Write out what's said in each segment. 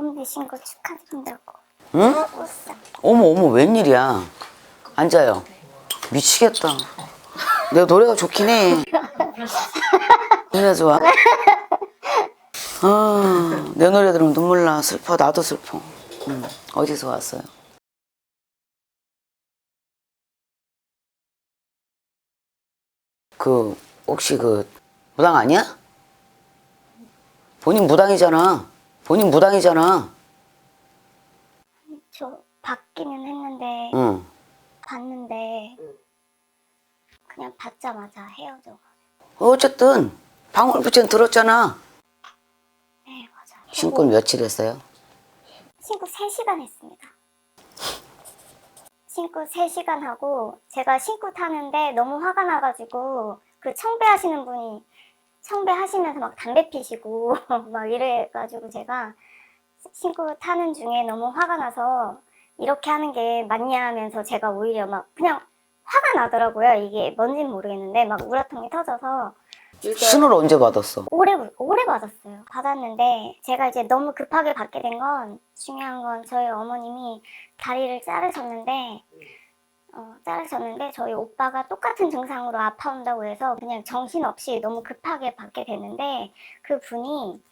앨범 내신 거 축하드린다고. 응? 웃어. 어머 어머 웬일이야 앉아요 미치겠다 내가 노래가 좋긴 해 노래 좋아 아, 내 노래 들으면 눈물 나 슬퍼 나도 슬퍼 응. 어디서 왔어요 그 혹시 그 무당 아니야? 본인 무당이잖아 본인 무당이잖아 저 받기는 했는데 응. 봤는데 그냥 받자마자 헤어져. 어쨌든 방울부채는 들었잖아. 네 맞아. 신고 며칠 했어요? 신고 3시간 했습니다. 신고 3시간 하고 제가 신고 타는데 너무 화가 나가지고 그 청배하시는 분이 청배하시면서 막 담배 피시고 막 이래가지고 제가 신고 타는 중에 너무 화가 나서 이렇게 하는 게 맞냐 하면서 제가 오히려 막 그냥 화가 나더라고요. 이게 뭔진 모르겠는데 막 우라통이 터져서 신호를 언제 받았어? 오래 오래 받았어요. 받았는데 제가 이제 너무 급하게 받게 된 건 중요한 건 저희 어머님이 다리를 자르셨는데 어, 자르셨는데 저희 오빠가 똑같은 증상으로 아파온다고 해서 그냥 정신 없이 너무 급하게 받게 됐는데 그 분이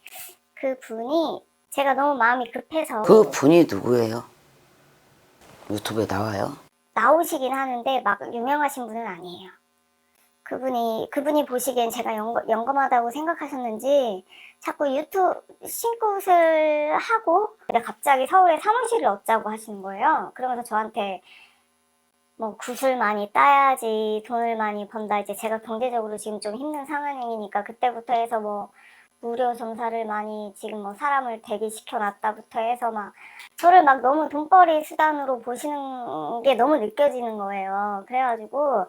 그 분이 제가 너무 마음이 급해서 그 분이 누구예요? 유튜브에 나와요? 나오시긴 하는데 막 유명하신 분은 아니에요. 그분이 그분이 보시기엔 제가 영거, 영검하다고 생각하셨는지 자꾸 유튜브 신고를 하고 근데 갑자기 서울에 사무실을 얻자고 하시는 거예요. 그러면서 저한테 뭐 굿을 많이 따야지 돈을 많이 번다 이제 제가 경제적으로 지금 좀 힘든 상황이니까 그때부터 해서 뭐 무료 점사를 많이 지금 뭐 사람을 대기시켜 놨다부터 해서 막 저를 막 너무 돈벌이 수단으로 보시는 게 너무 느껴지는 거예요. 그래가지고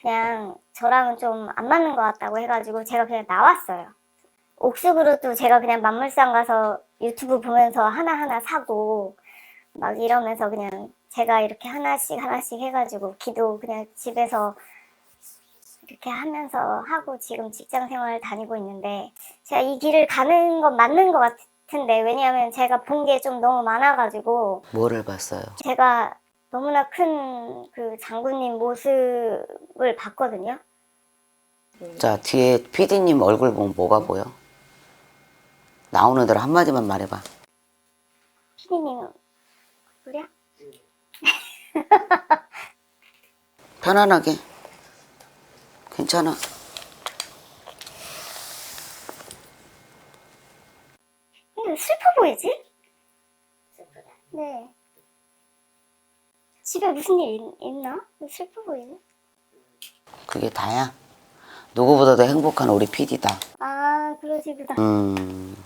그냥 저랑은 좀 안 맞는 것 같다고 해가지고 제가 그냥 나왔어요. 옥수그릇도 제가 그냥 만물상 가서 유튜브 보면서 하나하나 사고 막 이러면서 그냥 제가 이렇게 하나씩 하나씩 해가지고 기도 그냥 집에서 이렇게 하면서 하고 지금 직장 생활 다니고 있는데 제가 이 길을 가는 건 맞는 것 같은데 왜냐하면 제가 본 게 좀 너무 많아가지고 뭐를 봤어요? 제가 너무나 큰 그 장군님 모습을 봤거든요. 자 뒤에 PD님 얼굴 보면 뭐가 보여? 나오는 대로 한마디만 말해봐. 피디님 그래? 편안하게. 괜찮아. 왜 슬퍼 보이지? 네. 집에 무슨 일 있? 왜 슬퍼 보이지? 그게 다야. 누구보다도 행복한 우리 PD다. 아 그러시구나. 음.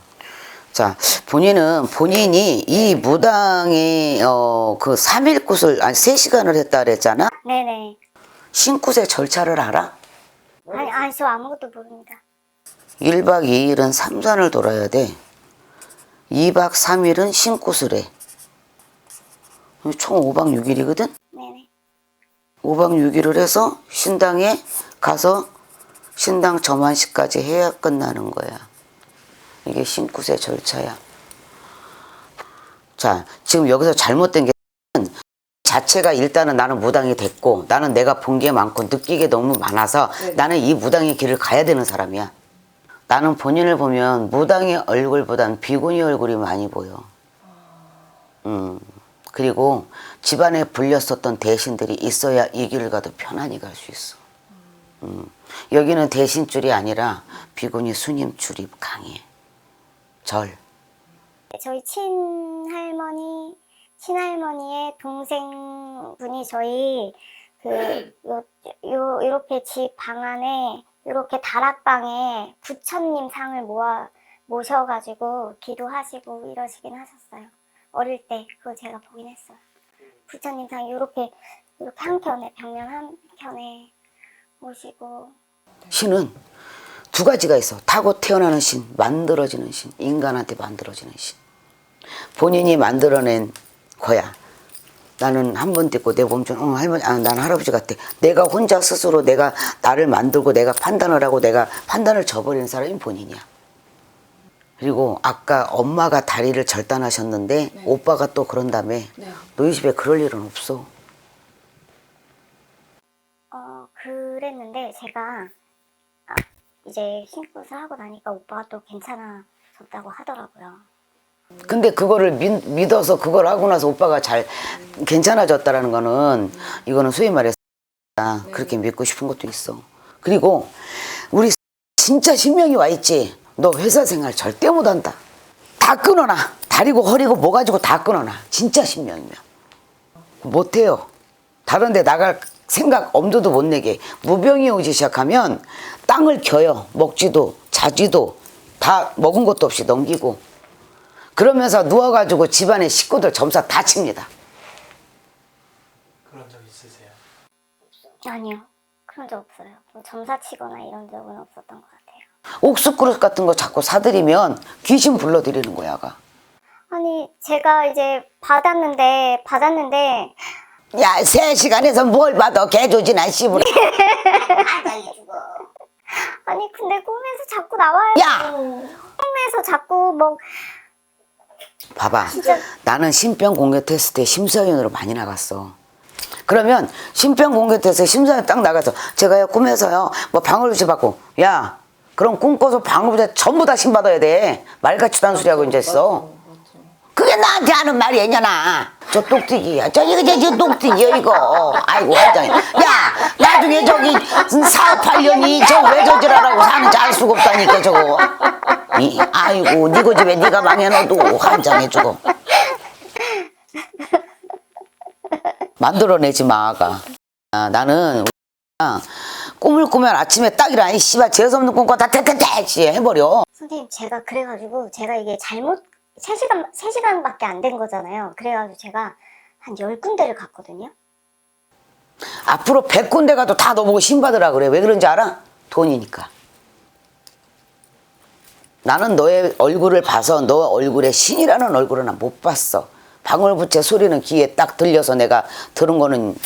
자, 본인은 본인이 이 무당의 어, 그 3일 굿을 아니 3시간을 했다 그랬잖아. 네네. 신굿의 절차를 알아? 아니 아니 저 아무것도 모릅니다. 1박 2일은 삼산을 돌아야 돼. 2박 3일은 신굿을 해. 총 5박 6일이거든? 네네. 5박 6일을 해서 신당에 가서 신당 점안식까지 해야 끝나는 거야. 이게 신굿의 절차야. 자, 지금 여기서 잘못된 게 자체가 일단은 나는 무당이 됐고 나는 내가 본 게 많고 느끼게 너무 많아서 나는 이 무당의 길을 가야 되는 사람이야. 나는 본인을 보면 무당의 얼굴보단 비구니 얼굴이 많이 보여. 음. 그리고 집안에 불렸었던 대신들이 있어야 이 길을 가도 편안히 갈 수 있어. 음. 여기는 대신줄이 아니라 비구니 스님 줄이 강해. 절. 저희 친할머니 친할머니의 동생분이 저희 그 요, 요 이렇게 집 방 안에 이렇게 다락방에 부처님 상을 모아 모셔가지고 기도하시고 이러시긴 하셨어요. 어릴 때 그거 제가 보긴 했어요. 부처님 상 이렇게 이렇게 한 켠에 벽면 한 켠에 모시고 신은 두 가지가 있어. 타고 태어나는 신, 만들어지는 신, 인간한테 만들어지는 신. 본인이 만들어낸 거야. 나는 한번 듣고 내 몸좀 어, 할머니, 아, 나는 할아버지 같아. 내가 혼자 스스로 내가 나를 만들고 내가 판단을 하고 내가 판단을 저버리는 사람이 본인이야. 그리고 아까 엄마가 다리를 절단하셨는데 오빠가 또 그런 다음에 네. 너희 집에 그럴 일은 없어. 어, 그랬는데 제가 아, 이제 신고를 하고 나니까 오빠가 또 괜찮아졌다고 하더라고요. 근데 그거를 믿, 믿어서 그걸 하고 나서 오빠가 잘 괜찮아졌다라는 거는 이거는 소위 말해서 그렇게 믿고 싶은 것도 있어. 그리고 우리 진짜 신명이 와 있지. 너 회사 생활 절대 못 한다. 다 끊어놔. 다리고 허리고 뭐 가지고 다 끊어놔. 진짜 신명이면 못 해요. 다른 데 나갈 생각 엄두도 못 내게 무병이 오기 시작하면 땅을 겨요. 먹지도 자지도 다 먹은 것도 없이 넘기고 그러면서 누워가지고 집안의 식구들 점사 다 칩니다. 그런 적 있으세요? 아니요. 그런 적 없어요. 뭐 점사 치거나 이런 적은 없었던 것 같아요. 옥수 그릇 같은 거 자꾸 사들이면 귀신 불러들이는 거야, 아가. 아니, 제가 이제 받았는데, 받았는데, 야, 세 시간에서 뭘 받아, 개조지나 씨부라. 아니, 근데 꿈에서 자꾸 나와요. 야! 꿈에서 자꾸 뭐, 봐봐. 진짜. 나는 신병 공개 테스트에 심사위원으로 많이 나갔어. 그러면 신병 공개 테스트 심사위원 딱 나가서 제가요 꿈에서요 뭐 방울부채 받고 야 그럼 꿈꿔서 방울부채 전부 다 신받아야 돼 말같지도 않은 소리 하고 이제 있어 그게 나한테 하는 말이 아니잖아 저 똑띠기야. 저 이거 저, 저 똑띠기야 이거. 아이고 화장해. 야 나중에 저기 사업하려니 저왜 저지라라고 사는지 알 수가 없다니까 저거. 이, 아이고 니거 집에 니가 망해놔도 환장해 주고 만들어내지 마 아가. 아, 나는 아, 꿈을 꾸면 아침에 딱이라 이 씨발 재수없는 꿈꿔 다 태태태 해버려. 선생님, 제가 그래가지고, 제가 이게 잘못, 3시간, 3시간밖에 안 된 거잖아요. 그래가지고 제가 한 10군데를 갔거든요. 앞으로 100군데 가도 다 너보고 신받으라 그래 왜 그런지 알아? 돈이니까 나는 너의 얼굴을 봐서 너 얼굴에 신이라는 얼굴은 난못 봤어 방울부채 소리는 귀에 딱 들려서 내가 들은 거는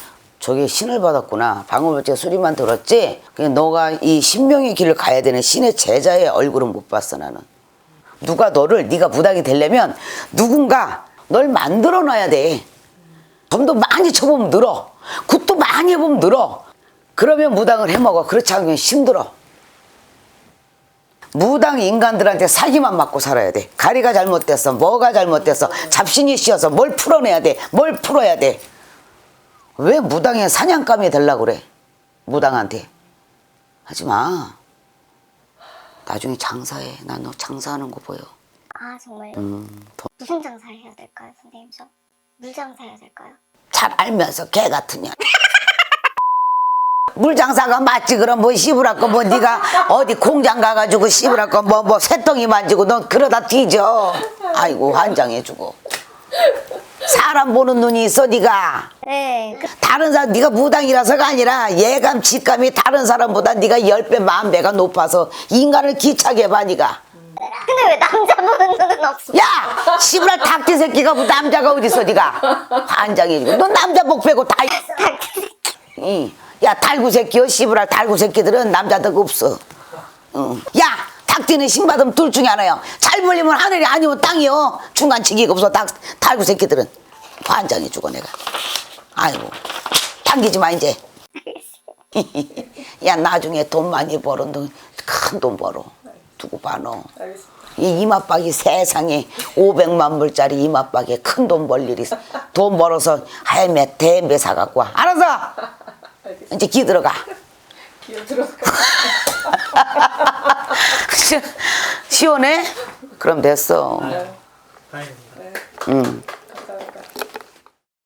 저게 신을 받았구나 방울부채 소리만 들었지 그냥 너가 이 신명의 길을 가야 되는 신의 제자의 얼굴은 못 봤어 나는 누가 너를 네가 무당이 되려면 누군가 널 만들어 놔야 돼 점도 많이 쳐보면 늘어. 굿도 많이 해보면 늘어. 그러면 무당을 해먹어. 그렇지 않으면 힘들어. 무당 인간들한테 사기만 맞고 살아야 돼. 가리가 잘못됐어. 뭐가 잘못됐어. 잡신이 씌어서 뭘 풀어내야 돼. 뭘 풀어야 돼. 왜 무당의 사냥감이 되려고 그래. 무당한테. 하지 마. 나중에 장사해. 나너 장사하는 거 보여. 아, 정말요? 음, 더 무슨 장사 해야 될까요, 선생님? 저? 물 장사 해야 될까요? 잘 알면서 개 같은 년. 물장사가 맞지 그럼 뭐 씹으라고 뭐 네가 어디 공장 가가지고 씹으라고 뭐 뭐 새덩이 만지고 넌 그러다 뒤져 아이고 환장해주고 사람 보는 눈이 있어 네가? 네, 그, 다른 사람 네가 무당이라서가 아니라 예감 직감이 다른 사람보다 네가 열배만 배가 높아서 인간을 기차게 봐 네가. 근데 왜 남자 보는 눈은 없어? 야! 씨부라 닭띠 새끼가 뭐 남자가 어딨어 네가? 환장해주고. 넌 남자 복 빼고 다 응. 야 달구 새끼요? 씨부라 달구 새끼들은 남자들 없어. 응. 야 닭띠는 신받으면 둘 중에 하나요. 잘 벌리면 하늘이 아니면 땅이요. 중간치기가 없어 닭, 달구 새끼들은 환장해 주고 내가. 아이고 당기지 마 이제. 야 나중에 돈 많이 벌어. 큰돈 벌어. 두고 봐 너. 이 이맛박이 세상에 500만 불짜리 이맛박에 큰 돈 벌 일이 있어. 돈 벌어서 할매 대매 사갖고 와. 알았어? 이제 기 들어가. 기어 들어가. 시- 시원해? 그럼 됐어. 다행입니다. 응.